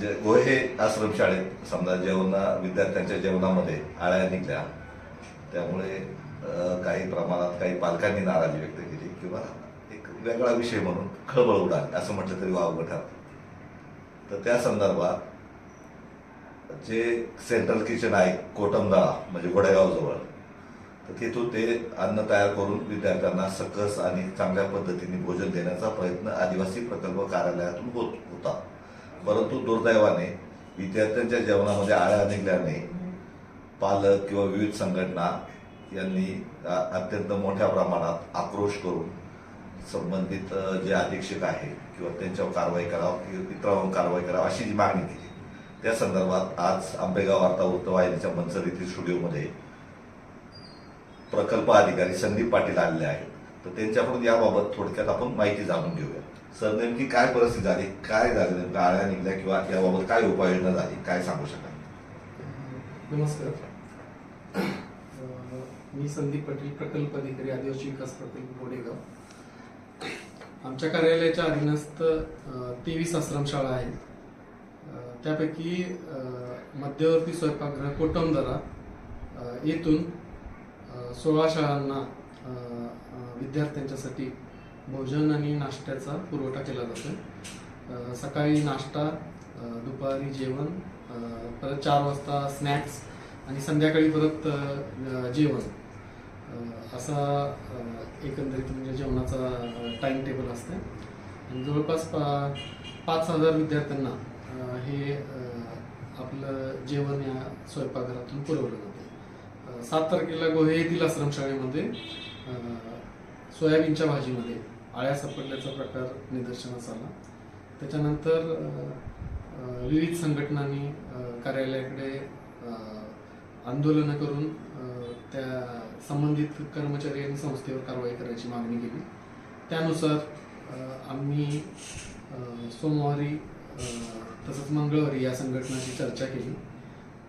जे गोहे आश्रमशाळेत समजा जेवणा विद्यार्थ्यांच्या जेवणामध्ये आळ्या निघल्या. त्यामुळे काही प्रमाणात काही पालकांनी नाराजी व्यक्त केली किंवा एक वेगळा विषय म्हणून खळबळ उडाली असं म्हटलं तरी वावगं ठरतं तर त्या संदर्भात जे सेंट्रल किचन आहे कोटमदाळा म्हणजे गोडेगावजवळ तर तिथून ते अन्न तयार करून विद्यार्थ्यांना सकस आणि चांगल्या पद्धतीने भोजन देण्याचा प्रयत्न आदिवासी प्रकल्प कार्यालयातून होत होता. परंतु दुर्दैवाने विद्यार्थ्यांच्या जेवणामध्ये आळ्या निघल्याने पालक किंवा विविध संघटना यांनी अत्यंत मोठ्या प्रमाणात आक्रोश करून संबंधित जे अधीक्षक आहे किंवा त्यांच्यावर कारवाई करावं किंवा इतरांवर कारवाई करावं अशी जी मागणी केली त्या संदर्भात आज आंबेगाव वार्ता वृत्तवाहिनीच्या मनसर येथील स्टुडिओमध्ये प्रकल्प अधिकारी संदीप पाटील आलेले आहेत. तर त्यांच्याकडून याबाबत थोडक्यात आपण माहिती जाणून घेऊया. सर नेमकी काय परिस्थिती झाली? काय झालं नेमकं? आळ्या निघल्या किंवा याबाबत काय उपाययोजना झाली? काय सांगू शकाल? नमस्कार. मी संदीप पाटील प्रकल्प अधिकारी आदिवासी विकास प्रकल्प गोडेगाव आमच्या कार्यालयाच्या अधीनस्थ तेवीस आश्रमशाळा आहेत. त्यापैकी मध्यवर्ती स्वयंपाकगृह कोटमदरा येथून सोळा शाळांना विद्यार्थ्यांच्यासाठी भोजन आणि नाश्त्याचा पुरवठा केला जातो सकाळी नाश्ता दुपारी जेवण परत चार वाजता स्नॅक्स आणि संध्याकाळी परत जेवण. असा एकंदरीत म्हणजे जेवणाचा टाइम टेबल असते. आणि जवळपास पा पाच हजार विद्यार्थ्यांना हे आपलं जेवण या स्वयंपाकघरातून पुरवलं जाते. सात तारखेला गोहे येथील आश्रमशाळेमध्ये सोयाबीनच्या भाजीमध्ये आळ्या सापडल्याचा प्रकार निदर्शनास आला. त्याच्यानंतर विविध संघटनांनी कार्यालयाकडे आंदोलनं करून त्या संबंधित कर्मचारी आणि संस्थेवर कारवाई करायची मागणी केली. त्यानुसार आम्ही सोमवारी तसंच मंगळवारी या संघटनाची चर्चा केली.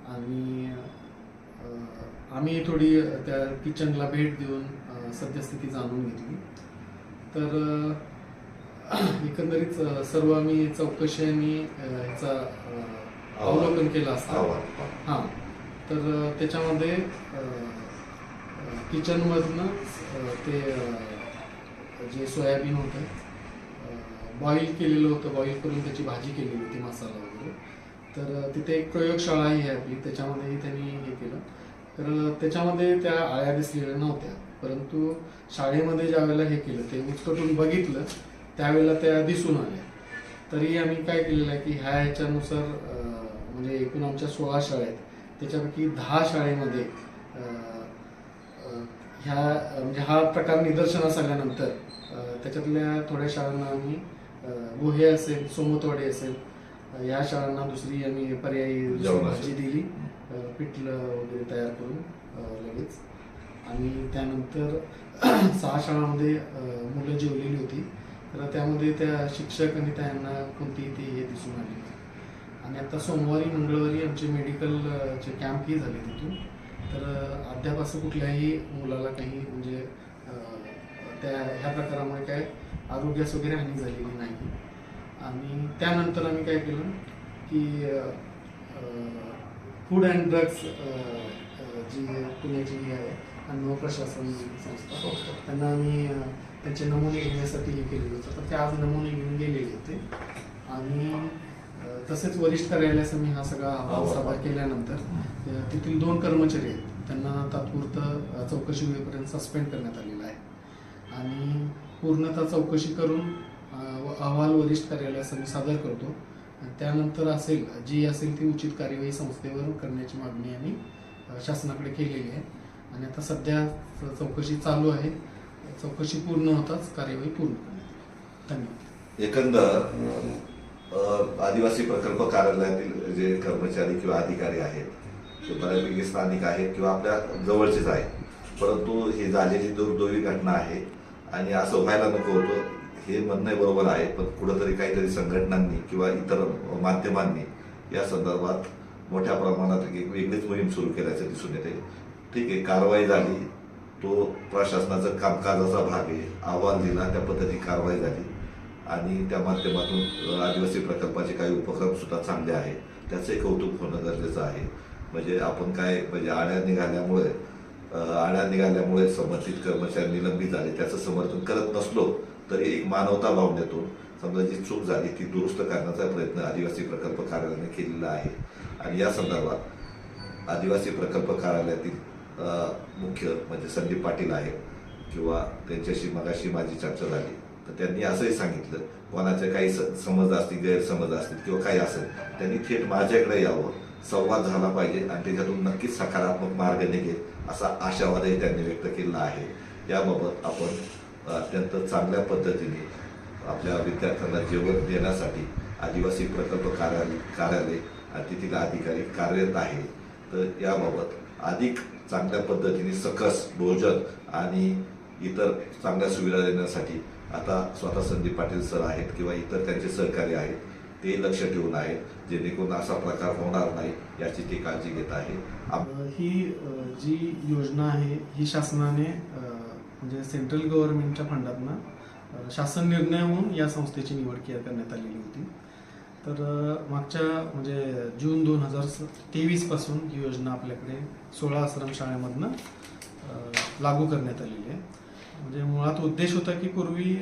आणि आम्ही थोडी त्या किचनला भेट देऊन सद्यस्थिती जाणून घेतली. तर एकंदरीत सर्व आम्ही चौकशी आणि अं, अवलोकन केलं असता. हां. तर त्याच्यामध्ये किचनमधनं ते जे सोयाबीन होतं बॉईल केलेलं होतं. बॉईल करून त्याची भाजी केलेली होती मसाला वगैरे. तर तिथे एक प्रयोगशाळा आहे आपली. त्याच्यामध्येही त्यांनी हे केलं. तर त्याच्यामध्ये त्या आळ्या दिसलेल्या नव्हत्या. परंतु शाळेमध्ये ज्या वेळेला हे केलं ते उचकटून बघितलं त्यावेळेला त्या दिसून आल्या. तरी आम्ही काय केलेलं आहे की ह्या ह्याच्यानुसार म्हणजे एकूण आमच्या सोळा शाळा आहेत. त्याच्यापैकी दहा शाळेमध्ये ह्या म्हणजे हा प्रकार निदर्शनास आल्यानंतर त्याच्यातल्या थोड्या शाळांना आम्ही गुहे असेल सोमतवाडी असेल या शाळांना दुसरी आम्ही पर्यायी दिली. पिठलं वगैरे तयार करून लगेच. आणि त्यानंतर सहा शाळांमध्ये मुलं जेवलेली होती. तर त्यामध्ये त्या शिक्षक आणि त्यांना कोणतीही ते हे दिसून आले नाही. आणि आता सोमवारी मंगळवारी आमचे मेडिकलचे कॅम्पही झाले तिथून. तर अद्याप असं कुठल्याही मुलाला काही म्हणजे त्या ह्या प्रकारामुळे काय आरोग्यास वगैरे हानी झालेली नाही. आणि त्यानंतर आम्ही काय केलं की फूड अँड ड्रग्स जी पुण्याची ही आहे अन्न प्रशासन संस्था त्यांना आम्ही त्यांचे नमुने घेण्यासाठी हे केलेलं होतं. तर ते आज नमुने घेऊन गेलेले होते. आणि तसेच वरिष्ठ कार्यालयास आम्ही हा सगळा अहवाल सभा केल्यानंतर तेथील दोन कर्मचारी आहेत. त्यांना तात्पुरतं चौकशी होईपर्यंत सस्पेंड करण्यात आलेलं आहे. आणि पूर्णतः चौकशी करून अहवाल वरिष्ठ कार्यालयास आम्ही सादर करतो. त्यानंतर असेल जी असेल ती उचित कार्यवाही संस्थेवर करण्याची मागणी आम्ही शासनाकडे केलेली आहे. आणि आता सध्या चौकशी चालू आहे. चौकशी पूर्ण होताच कार्यवाही पूर्ण करण्यात धन्यवाद. एकंदर आदिवासी प्रकल्प कार्यालयातील जे कर्मचारी किंवा अधिकारी आहेत ते बऱ्यापैकी स्थानिक आहेत किंवा आपल्या जवळचेच आहेत. परंतु ही झालेली दुर्दैवी घटना आहे आणि असं व्हायला नको होतं. हे म्हणणं बरोबर आहे पण कुठंतरी काहीतरी संघटनांनी किंवा इतर माध्यमांनी या संदर्भात मोठ्या प्रमाणात एक वेगळीच मोहीम सुरू केल्याचं दिसून येते. ठीक आहे कारवाई झाली तो प्रशासनाचा कामकाजाचा भाग आहे अहवाल दिला त्या पद्धतीने कारवाई झाली. आणि त्या माध्यमातून आदिवासी प्रकल्पाचे काही उपक्रम सुद्धा चांगले आहेत. त्याचंही कौतुक होणं गरजेचं आहे. म्हणजे आपण काय म्हणजे आड्या निघाल्यामुळे आड्या निघाल्यामुळे संबंधित कर्मचारी निलंबित झाले त्याचं समर्थन करत नसलो तरी एक मानवता भावनेतून समजा जी चूक झाली ती दुरुस्त करण्याचा प्रयत्न आदिवासी प्रकल्प कार्यालयाने केलेला आहे. आणि या संदर्भात आदिवासी प्रकल्प कार्यालयातील मुख्य म्हणजे संदीप पाटील आहेत किंवा त्यांच्याशी मगाशी माझी चर्चा झाली. तर त्यांनी असंही सांगितलं कोणाचे काही स- समज असतील गैरसमज असतील किंवा काही असेल त्यांनी थेट माझ्याकडे यावं संवाद झाला पाहिजे आणि त्याच्यातून नक्कीच सकारात्मक मार्ग निघेल असा आशावादही त्यांनी व्यक्त केला आहे. याबाबत आपण अत्यंत चांगल्या पद्धतीने आपल्या विद्यार्थ्यांना जेवण देण्यासाठी आदिवासी प्रकल्प कार्यालय कार्यालय आणि तेथील अधिकारी कार्यरत आहे. तर याबाबत अधिक चांगल्या पद्धतीने सकस भोजन आणि इतर चांगल्या सुविधा देण्यासाठी आता स्वतः संदीप पाटील सर आहेत किंवा इतर त्यांचे सहकारी आहेत ते लक्ष ठेवून आहेत जेणेकरून असा प्रकार होणार नाही याची ते काळजी घेत आहे. ही जी योजना आहे ही शासनाने म्हणजे सेंट्रल गव्हर्नमेंटच्या फंडातनं शासन निर्णय होऊन या संस्थेची निवड करण्यात आलेली होती. तर मागच्या म्हणजे जून दोन हजार तेवीसपासून ही योजना आपल्याकडे सोळा आश्रम शाळेमधनं लागू करण्यात आलेली आहे. म्हणजे मुळात उद्देश होता की पूर्वी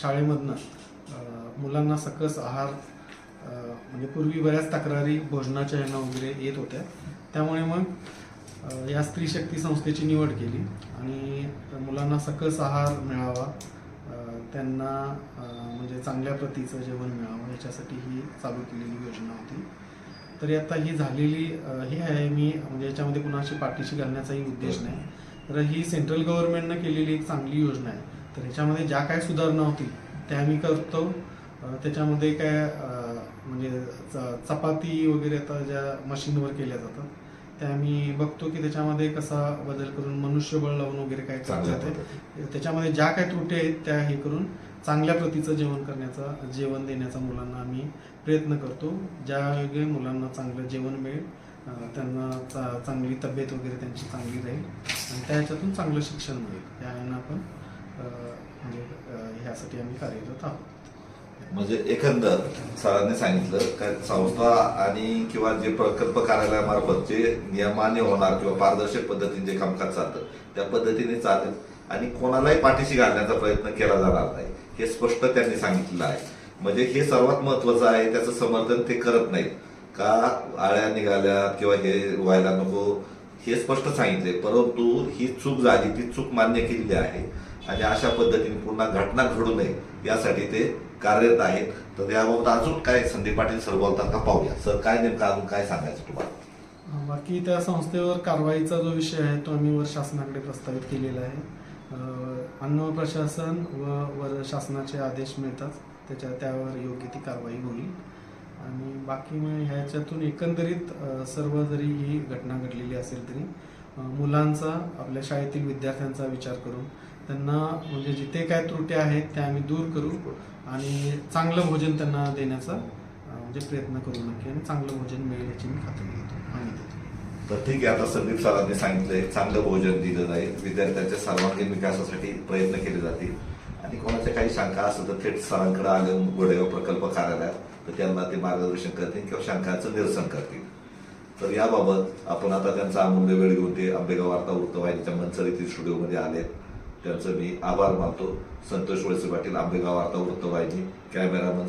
शाळेमधनं मुलांना सकस आहार म्हणजे पूर्वी बऱ्याच तक्रारी भोजनाच्या यांना वगैरे येत होत्या. त्यामुळे मग या स्त्री शक्ती संस्थेची निवड केली आणि मुलांना सकस आहार मिळावा त्यांना म्हणजे चांगल्या प्रतीचं जेवण मिळावं याच्यासाठी ही चालू केलेली योजना होती. तरी आता ही झालेली हे ही आहे मी म्हणजे याच्यामध्ये कुणाशी पाठीशी घालण्याचाही उद्देश नाही. तर ही सेंट्रल गव्हर्नमेंटनं केलेली एक चांगली योजना आहे. तर ह्याच्यामध्ये ज्या काय सुधारणा होतील त्या आम्ही करतो. त्याच्यामध्ये काय म्हणजे च- चपाती वगैरे आता ज्या मशीनवर केल्या जातात त्या आम्ही बघतो की त्याच्यामध्ये कसा बदल करून मनुष्यबळ लावून वगैरे काय करतात. त्याच्यामध्ये ज्या काही त्रुटी आहेत त्या हे करून चांगल्या प्रतीचं जेवण करण्याचा जेवण देण्याचा मुलांना आम्ही प्रयत्न करतो. ज्या योगे मुलांना चांगलं जेवण मिळेल त्यांना चा- चांगली तब्येत वगैरे त्यांची चांगली राहील आणि त्या ह्याच्यातून चांगलं शिक्षण मिळेल. या यानं आपण म्हणजे ह्यासाठी आम्ही कार्यरत आहोत. म्हणजे एकंदर सरांनी सांगितलं का संस्था आणि किंवा जे प्रकल्प कार्यालयामार्फत जे नियमाने होणार किंवा पारदर्शक पद्धतीने जे कामकाज चालतं त्या पद्धतीने चालेल. आणि कोणालाही पाठीशी घालण्याचा प्रयत्न केला जाणार नाही हे स्पष्ट त्यांनी सांगितलेलं आहे. म्हणजे हे सर्वात महत्वाचं आहे त्याचं समर्थन ते करत नाहीत. का आळ्या निघाल्या किंवा हे व्हायला नको हे स्पष्ट सांगितले परंतु ही चूक झाली ती चूक मान्य केलेली आहे. आणि अशा पद्धतीने पुन्हा घटना घडू नये यासाठी ते कार्यरत आहेत तर याबाबत अजून काय संदीप पाटील सर बोलतात का? पाहूया. सर काय नेमकं अजून काय सांगायचं तुम्हाला? बाकी त्या संस्थेवर कारवाईचा जो विषय आहे तो आम्ही वर शासनाकडे प्रस्तावित केलेला आहे. अन्न प्रशासन व वर शासनाचे आदेश मिळतात त्याच्या त्यावर योग्य ती कारवाई होईल. आणि बाकी मग ह्याच्यातून एकंदरीत सर्व जरी ही घटना घडलेली असेल तरी मुलांचा आपल्या शाळेतील विद्यार्थ्यांचा विचार करून त्यांना म्हणजे जिथे काय त्रुटी आहेत त्या आम्ही दूर करू आणि चांगलं भोजन त्यांना देण्याचा म्हणजे प्रयत्न करू नक्की आणि चांगलं भोजन मिळेल याची मी खात्री घेतो देतो. तर ठीक आहे आता संदीप सरांनी सांगितलंय चांगलं भोजन दिलं जाईल. विद्यार्थ्यांच्या सर्वांगीण विकासासाठी प्रयत्न केले जातील. आणि कोणाच्या काही शंका असेल तर थेट सरांकडे आले गोडेगाव प्रकल्प कार्यालयात तर त्यांना ते मार्गदर्शन करतील किंवा शंकाचं निरसन करतील. तर याबाबत आपण आता त्यांचा अमूल्य वेळ घेऊन ते आंबेगाव वार्ता वृत्तवाहिनीच्या मंचर येथील स्टुडिओमध्ये आले त्यांचं मी आभार मानतो. संतोष वळसे पाटील आंबेगाव वार्ता वृत्तवाहिनी कॅमेरामन